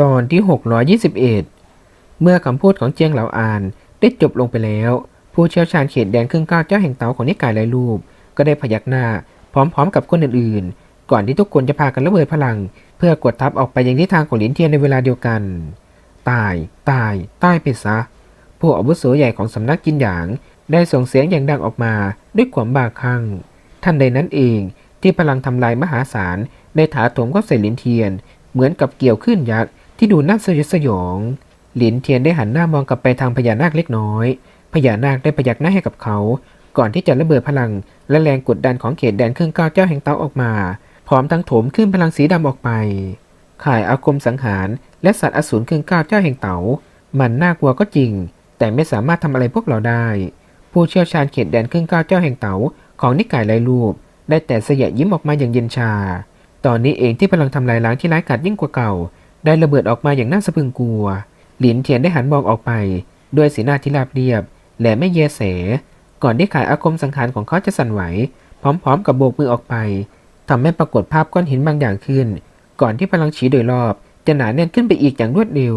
ตอนที่ 621 เมื่อคำพูดของเจียงเหลาอานได้จบลงไปแล้ว ผู้เชี่ยวชาญเขตแดนครึ่งก้าวเจ้าแห่งเตาของนิกายหลายรูป ก็ได้พยักหน้าพร้อมๆกับคนอื่นๆ ก่อนที่ทุกคนจะพากันระเบิดพลัง เพื่อกดทับออกไปยังทิศทางของหลินเทียนในเวลาเดียวกัน ตาย ตาย ตายไปซะ ผู้อาวุโสใหญ่ของสำนักจินหยาง ได้ส่งเสียงอย่างดังออกมาด้วยความบาคลั่ง ท่านใดนั้นเองที่พลังทำลายมหาศาลได้ถาโถมเข้าใส่หลินเทียน เหมือนกับเกี่ยวขึ้นยักษ์ ที่ดูน่าสยดสยอง หลินเทียนได้หันหน้ามองกลับไปทางพญานาคเล็กน้อย พญานาคได้พยักหน้าให้กับเขา ก่อนที่จะระเบิดพลัง และแรงกดดันของเขตแดนเครื่องก้าวเจ้าแห่งเตาออกมา พร้อมทั้งโถมขึ้นพลังสีดำออกไป ข่ายอาคมสังหาร และสัตว์อสูรเครื่องก้าวเจ้าแห่งเตามันน่ากลัวก็จริง แต่ไม่สามารถทำอะไรพวกเราได้ ผู้เชี่ยวชาญเขตแดนเครื่องก้าวเจ้าแห่งเตาของนิกายไลายรูป ได้แต่เสยยิ้มออกมาอย่างเย็นชา ตอนนี้เองที่พลังทำลายล้างที่ร้ายกาจยิ่งกว่าเก่า ได้ระเบิดออกมาอย่างน่าสะพรึงกลัว หลินเทียนได้หันมองออกไป ด้วยสีหน้าที่ราบเรียบ และไม่เยแสก่อนที่ขายอาคมสังหารของเขาจะสั่นไหว พร้อมๆ กับโบกมือออกไปทำให้ปรากฏภาพก้อนหินบางอย่างขึ้น ก่อนที่พลังฉีโดยรอบ จะหนาแน่นขึ้นไปอีกอย่างรวดเร็ว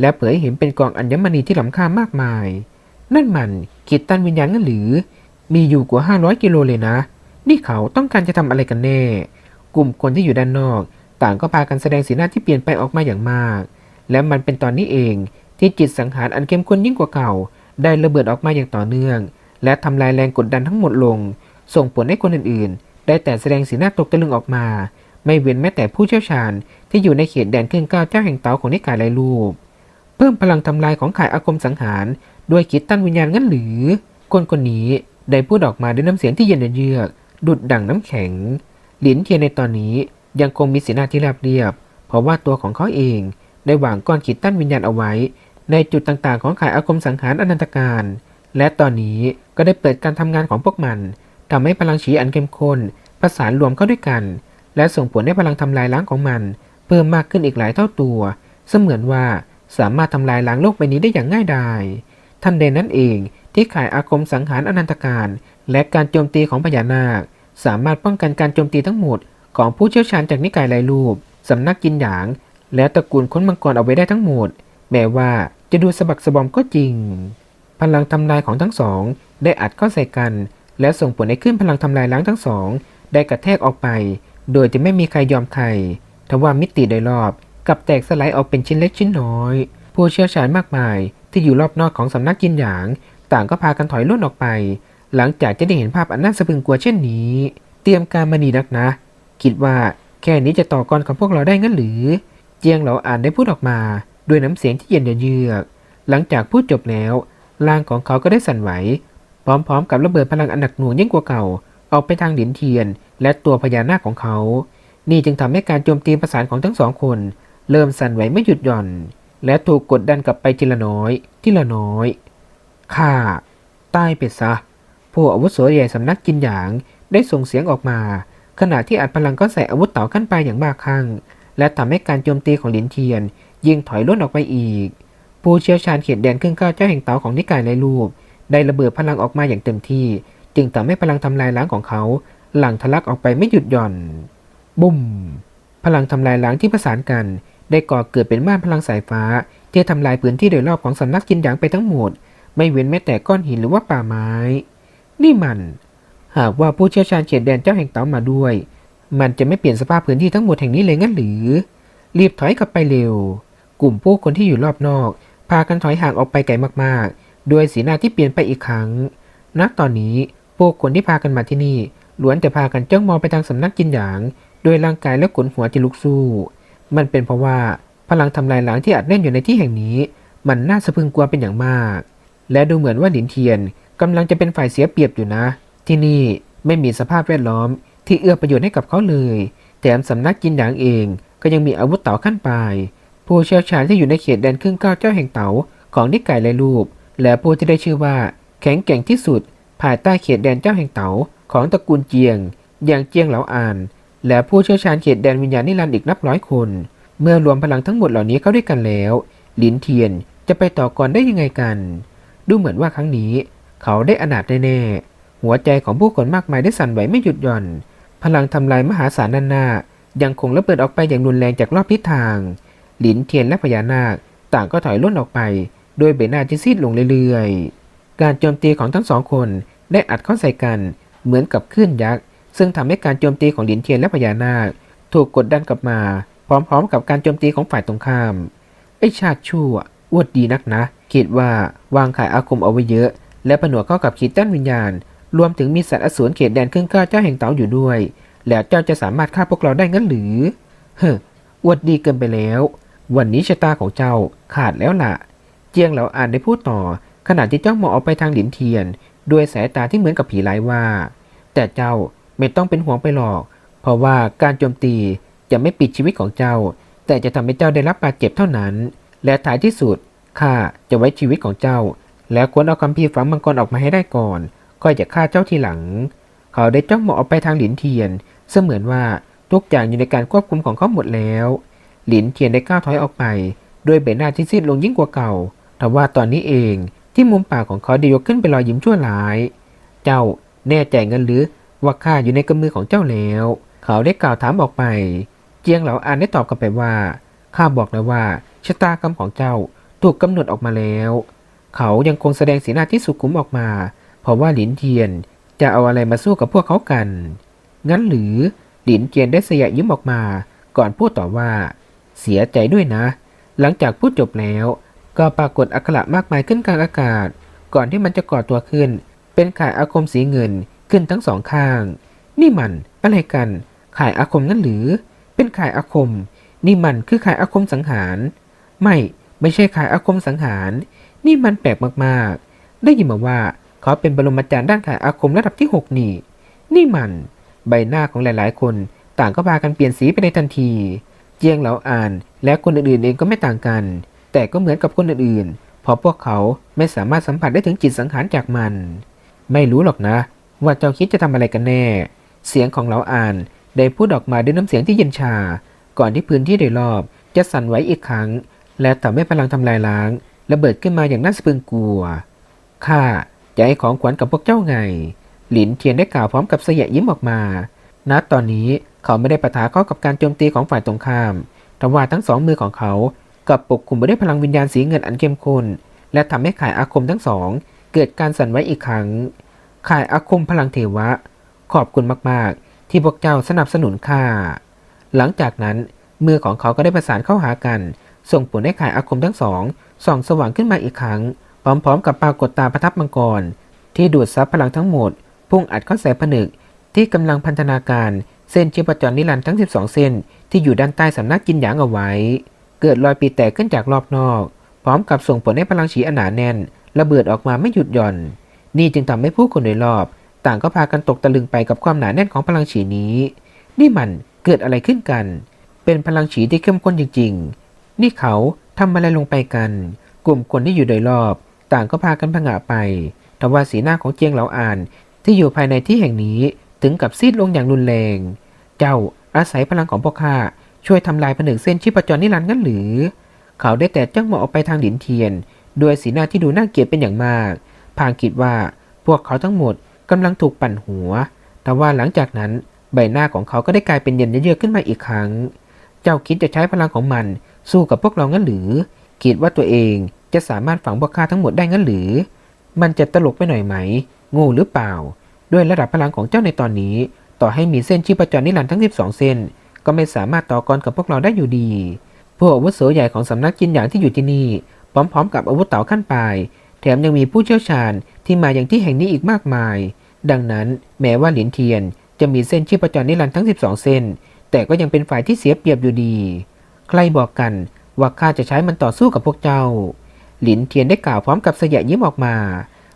และเผยให้เห็นเป็นกองอัญมณีที่ล้ำค่ามากมาย นั่นมันขีดตันวิญญาณงั้นหรือ มีอยู่กว่า 500 กิโลเลยนะ นี่เขาต้องการจะทำอะไรกันแน่ กลุ่มคนที่อยู่ด้านนอก ต่างก็พากันแสดงสีหน้าที่เปลี่ยนไปออกมาอย่างมาก และมันเป็นตอนนี้เองที่จิตสังหารอันเข้มข้นยิ่งกว่าเก่า ได้ระเบิดออกมาอย่างต่อเนื่อง และทำลายแรงกดดันทั้งหมดลง ส่งผลให้คนอื่นๆ ได้แต่แสดงสีหน้าตกตะลึงออกมา ไม่เว้นแม้แต่ผู้เชี่ยวชาญ ที่อยู่ในเขตแดนเครื่องก้าวเจ้าแห่งเตาของนิกายลายรูป เพิ่มพลังทำลายของข่ายอาคมสังหารด้วยคิดตั้นวิญญาณงั้นหรือ คนคนนี้ได้พูดออกมาด้วยน้ำเสียงที่เย็นเยือกดุดดั่งน้ำแข็ง หลินเทียนในตอนนี้ ยังคงมีสีหน้าที่ราบเรียบ เพราะว่าตัวของเขาเองได้วางก้อนขีดตั้นวิญญาณเอาไว้ ในจุดต่างๆ ของข่ายอาคมสังหารอนันตการ และตอนนี้ก็ได้เปิดการทำงานของพวกมันทำให้พลังฉีอันเข้มข้นประสานรวมเข้าด้วยกัน และส่งผลให้พลังทำลายล้างของมัน เพิ่มมากขึ้นอีกหลายเท่าตัว เสมือนว่าสามารถทำลายล้างโลกใบนี้ได้อย่างง่ายดายทันใดนั้นเองที่ข่ายอาคมสังหารอนันตการ และการโจมตีของพญานาค สามารถป้องกันการโจมตีทั้งหมด ของผู้เชี่ยวชาญจากนิกายลายรูป สำนักกินหยาง และตระกูลค้นมังกรเอาไว้ได้ทั้งหมด แม้ว่าจะดูสะบักสะบอมก็จริง พลังทำลายของทั้งสอง ได้อัดเข้าใส่กัน และส่งผลให้ขึ้นพลังทำลายล้างทั้งสอง ได้กระแทกออกไป โดยจะไม่มีใครยอมใครทว่ามิติโดยรอบกับแตกสลายออกเป็นชิ้นเล็กชิ้นน้อย ผู้เชี่ยวชาญมากมายที่อยู่รอบนอกของสำนักกินหยาง ต่างก็พากันถอยล่นออกไป หลังจากจะได้เห็นภาพอันน่าสะพรึงกลัวเช่นนี้ เตรียมการมานีนักนะ คิดว่าแค่นี้จะต่อกรของพวกเราได้งั้นหรือ เจียงเหลาอ่านได้พูดออกมา ด้วยน้ำเสียงที่เย็นเยือก หลังจากพูดจบแล้ว ร่างของเขาก็ได้สั่นไหว พร้อมๆ กับระเบิดพลังอันหนักหน่วงยิ่งกว่าเก่า ออกไปทางหลินเทียน และตัวพญานาคของเขา นี่จึงทำให้การโจมตีประสานของทั้งสองคน เริ่มสั่นไหวไม่หยุดหย่อน และถูกกดดันกลับไปทีละน้อยทีละน้อย ข้าใต้ไปซะ ผู้อาวุโสใหญ่สำนักกินหยางได้ส่งเสียงออกมา ขณะที่อัดพลังก็ใส่อาวุธเต่าขั้นไปอย่างบ้าคลั่ง และทำให้การโจมตีของหลินเทียน ยิ่งถอยล่นออกไปอีก ผู้เชี่ยวชาญเขตแดนครื่งก้าวเจ้าแห่งเตาของนิกายในรูป ได้ระเบิดพลังออกมาอย่างเต็มที่ จึงทำให้พลังทำลายล้างของเขา หลั่งทะลักออกไปไม่หยุดหย่อน บุ้ม พลังทำลายล้างที่ประสานกัน ได้ก่อเกิดเป็นม่านพลังสายฟ้า ที่ทำลายพื้นที่โดยรอบของสำนักกินหยางไปทั้งหมด ไม่เว้นแม้แต่ก้อนหินหรือว่าป่าไม้ นี่มัน หากว่าผู้เชี่ยวชาญเขตแดนเจ้าแห่งเต๋ามาด้วย มันจะไม่เปลี่ยนสภาพพื้นที่ทั้งหมดแห่งนี้เลยงั้นหรือ รีบถอยกลับไปเร็ว กลุ่มผู้คนที่อยู่รอบนอก พากันถอยห่างออกไปไกลมากๆ ด้วยสีหน้าที่เปลี่ยนไปอีกครั้ง ณ ตอนนี้ผู้คนที่พากันมาที่นี่ล้วนแต่พากันจ้องมองไปทางสำนักกินหยาง โดยร่างกายและขนหัวที่ลุกสู้ มันเป็นเพราะว่าพลังทำลายล้างที่อัดแน่นอยู่ในที่แห่งนี้ มันน่าสะพึงกลัวเป็นอย่างมาก และดูเหมือนว่าหลินเทียนกำลังจะเป็นฝ่ายเสียเปรียบอยู่นะ ที่นี่ไม่มีสภาพแวดล้อมที่เอื้อประโยชน์ให้กับเขาเลย แถมสำนักกินหยางเองก็ยังมีอาวุธเต่าขั้นปลาย ผู้เชี่ยวชาญที่อยู่ในเขตแดนครึ่งก้าวเจ้าแห่งเต๋าของนิกายและรูป และผู้ที่ได้ชื่อว่า แข็งแกร่งที่สุด ภายใต้เขตแดนเจ้าแห่งเต๋าของตระกูลเจียง อย่างเจียงเหลาอาน และผู้เชี่ยวชาญเขตแดนวิญญาณนิรันดร์อีกนับร้อยคน เมื่อรวมพลังทั้งหมดเหล่านี้เข้าด้วยกันแล้ว หลินเทียนจะไปต่อกรได้ยังไงกัน ดูเหมือนว่าครั้งนี้ เขาได้อนาถแน่ๆ หัวใจของผู้คนมากมายได้สั่นไหวไม่หยุดหย่อน พลังทำลายมหาศาลนันนา ยังคงระเบิดออกไปอย่างรุนแรงจากรอบทิศทาง หลินเทียนและพญานาค ต่างก็ถอยล่นออกไป โดยเบหน้าที่ซีดลงเรื่อยๆ การโจมตีของทั้งสองคนได้อัดเข้าใส่กัน เหมือนกับคลื่นยักษ์ ซึ่งทำให้การโจมตีของหลินเทียนและพญานาค ถูกกดดันกลับมา พร้อมๆ กับการโจมตีของฝ่ายตรงข้าม ไอ้ชาติชั่วอวดดีนักนะ คิดว่าวางขายอาคมเอาไว้เยอะ และผนวกเข้ากับขีดต้านวิญญาณ รวมถึงมีสัตว์อสูรเขตแดนครึ่งก้าเจ้าแห่งเต๋าอยู่ด้วย แล้วเจ้าจะสามารถฆ่าพวกเราได้งั้นหรือ เฮ้ออวดดีเกินไปแล้ว วันนี้ชะตาของเจ้าขาดแล้วล่ะ เจียงเหลาอ่านได้พูดต่อ ขณะที่จ้องมองออกไปทางหลินเทียน ด้วยสายตาที่เหมือนกับผีร้ายว่า แต่เจ้าไม่ต้องเป็นห่วงไปหรอก เพราะว่าการโจมตีจะไม่ปิดชีวิตของเจ้า แต่จะทำให้เจ้าได้รับบาดเจ็บเท่านั้น และท้ายที่สุดข้าจะไว้ชีวิตของเจ้า แล้วควรเอาคำพีร์ฝังมังกรออกมาให้ได้ก่อน ค่อยจะฆ่าเจ้าทีหลัง เขาได้จ้องมองออกไปทางหลินเทียน เสมือนว่าทุกอย่างอยู่ในการควบคุมของเขาหมดแล้ว หลินเทียนได้ก้าวถอยออกไปด้วยใบหน้าที่ซีดลงยิ่งกว่าเก่า แต่ว่าตอนนี้เองที่มุมปากของเขาได้ยกขึ้นเป็นรอยยิ้มชั่วร้าย เจ้าแน่ใจเงินหรือว่าข้าอยู่ในกำมือของเจ้าแล้ว เขาได้กล่าวถามออกไป เจียงเหลาอานได้ตอบกลับไปว่าข้าบอกแล้วว่าชะตากรรมของเจ้าถูกกำหนดออกมาแล้ว เขายังคงแสดงสีหน้าที่สุขุมออกมา เพราะว่าหลินเทียนจะเอาอะไรมาสู้กับพวกเขากัน งั้นหรือหลินเทียนได้เสยยิ้มออกมา ก่อนพูดต่อว่า เสียใจด้วยนะ หลังจากพูดจบแล้ว ก็ปรากฏอักขระมากมายขึ้นกลางอากาศ ก่อนที่มันจะก่อตัวขึ้น เป็นข่ายอาคมสีเงินขึ้นทั้งสองข้าง นี่มันอะไรกันข่ายอาคมงั้นหรือ เป็นข่ายอาคม นี่มันคือข่ายอาคมสังหาร ไม่ ไม่ใช่ข่ายอาคมสังหาร นี่มันแปลกมากๆ ได้ยินมาว่า เขาเป็นบรมอาจารย์ด้านข่ายอาคมระดับที่หกนี่ นี่มัน ใบหน้าของหลายๆ คนต่างก็พากันเปลี่ยนสีไปในทันที เจียงเหลาอ่านและคนอื่นๆเองก็ไม่ต่างกัน แต่ก็เหมือนกับคนอื่นๆเพราะพวกเขาไม่สามารถสัมผัสได้ถึงจิตสังหารจากมัน ไม่รู้หรอกนะ ว่าเจ้าคิดจะทำอะไรกันแน่ เสียงของเหลาอ่านได้พูดออกมาด้วยน้ำเสียงที่เย็นชา ก่อนที่พื้นที่โดยรอบจะสั่นไหวอีกครั้ง และทำให้พลังทำลายล้างระเบิดขึ้นมาอย่างน่าสะพรึงกลัว ข้า จะให้ของขวัญกับพวกเจ้าไง หลินเทียนได้กล่าวพร้อมกับเสยยิ้มออกมา ณ ตอนนี้เขาไม่ได้ปะทะเข้ากับการโจมตีของฝ่ายตรงข้ามแต่ว่าทั้งสองมือของเขากับปกคลุมไปด้วยพลังวิญญาณสีเงินอันเข้มข้น และทำให้ข่ายอาคมทั้งสอง เกิดการสั่นไหวอีกครั้งข่ายอาคมพลังเทวะ ขอบคุณมาก ๆ ที่พวกเจ้าสนับสนุนข้า หลังจากนั้นมือของเขาก็ได้ประสานเข้าหากัน ส่งผลให้ข่ายอาคมทั้งสองส่องสว่างขึ้นมาอีกครั้ง พร้อมๆ กับปรากฏตาประทับมังกร ที่ดูดซับพลังทั้งหมด พุ่งอัดเข้าใส่ผนึก ที่กำลังพันธนาการเส้นชีพจรนิรันดร์ทั้ง 12 เส้น ที่อยู่ด้านใต้สำนักกินหยางเอาไว้ เกิดรอยปีแตกขึ้นจากรอบนอก พร้อมกับส่งผลให้พลังฉีอนหนาแน่น ระเบิดออกมาไม่หยุดหย่อน นี่จึงทำให้ผู้คนโดยรอบ ต่างก็พากันตกตะลึงไปกับความหนาแน่นของพลังฉีนี้ นี่มันเกิดอะไรขึ้นกัน เป็นพลังฉีที่เข้มข้นจริง ๆ นี่เขาทำอะไรลงไปกัน กลุ่มคนที่อยู่โดยรอบ ต่างก็พากันผงะไปทว่าสีหน้าของเจียงเหลาอาน ที่อยู่ภายในที่แห่งนี้ถึงกับซีดลงอย่างรุนแรง เจ้าอาศัยพลังของพวกข้าช่วยทำลายผนึกเส้นชีพจรนิรันดร์งั้นหรือ เขาได้แต่จ้องมองออกไปทางหลินเทียน ด้วยสีหน้าที่ดูน่าเกลียดเป็นอย่างมาก พางคิดว่าพวกเขาทั้งหมดกำลังถูกปั่นหัว แต่ว่าหลังจากนั้นใบหน้าของเขาก็ได้กลายเป็นเย็นเยือกขึ้นมาอีกครั้ง เจ้าคิดจะใช้พลังของมัน สู้กับพวกเรางั้นหรือ คิดว่าตัวเอง จะสามารถฝังพวกข้าทั้งหมดได้งั้นหรือ มันจะตลกไปหน่อยไหม โง่หรือเปล่า ด้วยระดับพลังของเจ้าในตอนนี้ ต่อให้มีเส้นชีพจรนิรันดร์ทั้ง 12 เส้น ก็ไม่สามารถต่อกรกับพวกเราได้อยู่ดีผู้อาวุโสใหญ่ของสำนักจินหยางที่อยู่ที่นี่ พร้อม ๆ กับอาวุธเต่าขั้นปลาย แถมยังมีผู้เชี่ยวชาญที่มาอย่างที่แห่งนี้อีกมากมาย ดังนั้นแม้ว่าหลินเทียน จะมีเส้นชีพจรนิรันดร์ทั้ง 12 เส้น แต่ก็ยังเป็นฝ่ายที่เสียเปรียบอยู่ดี ใครบอกกันว่าข้าจะใช้มันต่อสู้กับพวกเจ้า หลินเทียนได้กล่าวพร้อมกับเสยยิ้มออกมา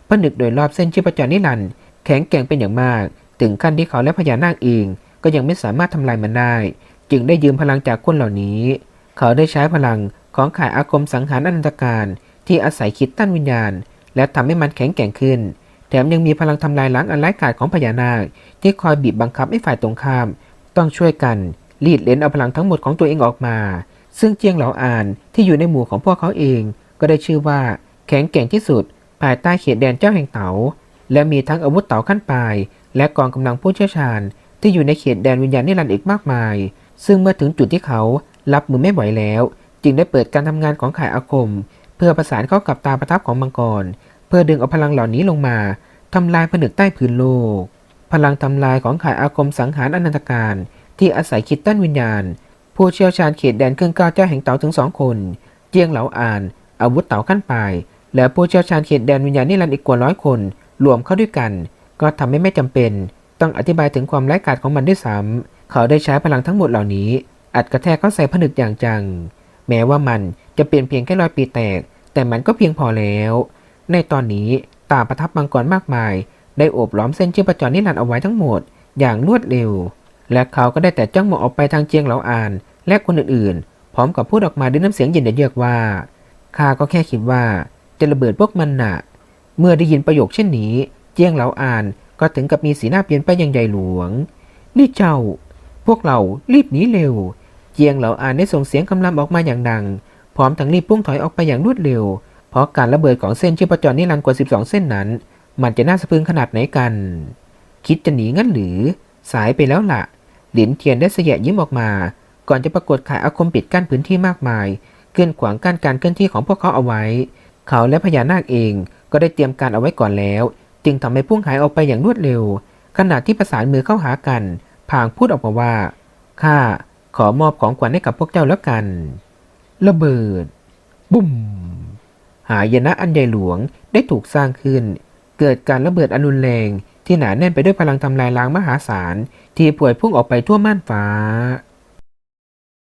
ผนึกโดยรอบเส้นชีพจรนิรันด์แข็งแกร่งเป็นอย่างมาก ถึงขั้นที่เขาและพญานาคเอง ก็ยังไม่สามารถทำลายมันได้ จึงได้ยืมพลังจากคนเหล่านี้ เขาได้ใช้พลังของข่ายอาคมสังหารอนันตการที่อาศัยคิดตั้นวิญญาณ และทำให้มันแข็งแกร่งขึ้น แถมยังมีพลังทำลายล้างอันร้ายกาจของพญานาค ที่คอยบีบบังคับให้ฝ่ายตรงข้าม ต้องช่วยกันรีดเลนเอาพลังทั้งหมดของตัวเองออกมา ซึ่งเจียงเหลาอานที่อยู่ในหมู่ของพวกเขาเอง ก็ได้ชื่อว่าแข็งแกร่งที่สุด ภายใต้เขตแดนเจ้าแห่งเต๋าและมีทั้งอาวุธเต๋าขั้นปลาย และกองกำลังผู้เชี่ยวชาญ ที่อยู่ในเขตแดนวิญญาณนิรันดร์อีกมากมาย ซึ่งเมื่อถึงจุดที่เขารับมือไม่ไหวแล้ว จึงได้เปิดการทำงานของข่ายอาคม เพื่อประสานเข้ากับตาประทับของมังกร เพื่อดึงเอาพลังเหล่านี้ลงมาทำลายผนึกใต้พื้นโลก พลังทำลายของข่ายอาคมสังหารอนันตการ ที่อาศัยคิดต้นวิญญาณ ผู้เชี่ยวชาญเขตแดนเครื่องก้าวเจ้าแห่งเต๋าถึงสองคน เจียงเหลาอาน อาวุธเต๋าขั้นปลาย และผู้เชี่ยวชาญเขตแดนวิญญาณนิรันดร์อีกกว่าร้อยคน รวมเข้าด้วยกัน ก็ทำให้ไม่จำเป็น ต้องอธิบายถึงความไร้ายกาจของมันด้วยซ้ำเขาได้ใช้พลังทั้งหมดเหล่านี้ อัดกระแทกเข้าใส่ผนึกอย่างจัง แม้ว่ามันจะเปลี่ยนเพียงแค่รอยปีแตก แต่มันก็เพียงพอแล้ว ในตอนนี้ตาประทับมังกรมากมาย ได้โอบล้อมเส้นเชีพจรนิรันดร์เอาไว้ทั้งหมด อย่างรวดเร็ว และเขาก็ได้แต่จ้องมองออกไปทางเจียงเหลาอาน และคนอื่นๆ พร้อมกับพูดออกมาด้วยน้ำเสียงเย็นเยือกว่า ข้าก็แค่คิดว่าจะระเบิดพวกมันน่ะเมื่อได้ยินประโยคเช่นนี้ เจียงเหลาอานก็ถึงกับมีสีหน้าเปลี่ยนไปอย่างใหญ่หลวง นี่เจ้า พวกเรารีบหนีเร็ว เจียงเหลาอานได้ส่งเสียงคำรามออกมาอย่างดัง พร้อมทั้งรีบพุ่งถอยออกไปอย่างรวดเร็ว เพราะการระเบิดของเส้นชีพจรนิรันดร์กว่า 12 เส้นนั้น มันจะน่าสะพรึงขนาดไหนกัน คิดจะหนีงั้นหรือ สายไปแล้วล่ะ หลินเทียนได้เสยยิ้มออกมา ก่อนจะปรากฏขายอาคมปิดกั้นพื้นที่มากมาย เกินขวางกั้นการเคลื่อนที่ของพวกเขาเอาไว้ เขาและพญานาคเองก็ได้เตรียมการเอาไว้ก่อนแล้ว จึงทำให้พุ่งหายออกไปอย่างรวดเร็ว ขณะที่ประสานมือเข้าหากันพางพูดออกมาว่าข้าขอมอบของขวัญให้กับพวกเจ้าแล้วกัน ระเบิด บุ้ม หายนะอันใหญ่หลวงได้ถูกสร้างขึ้น เกิดการระเบิดอันรุนแรงที่หนาแน่นไปด้วยพลังทำลายล้างมหาศาลที่ป่วยพุ่งออกไปทั่วม่านฟ้า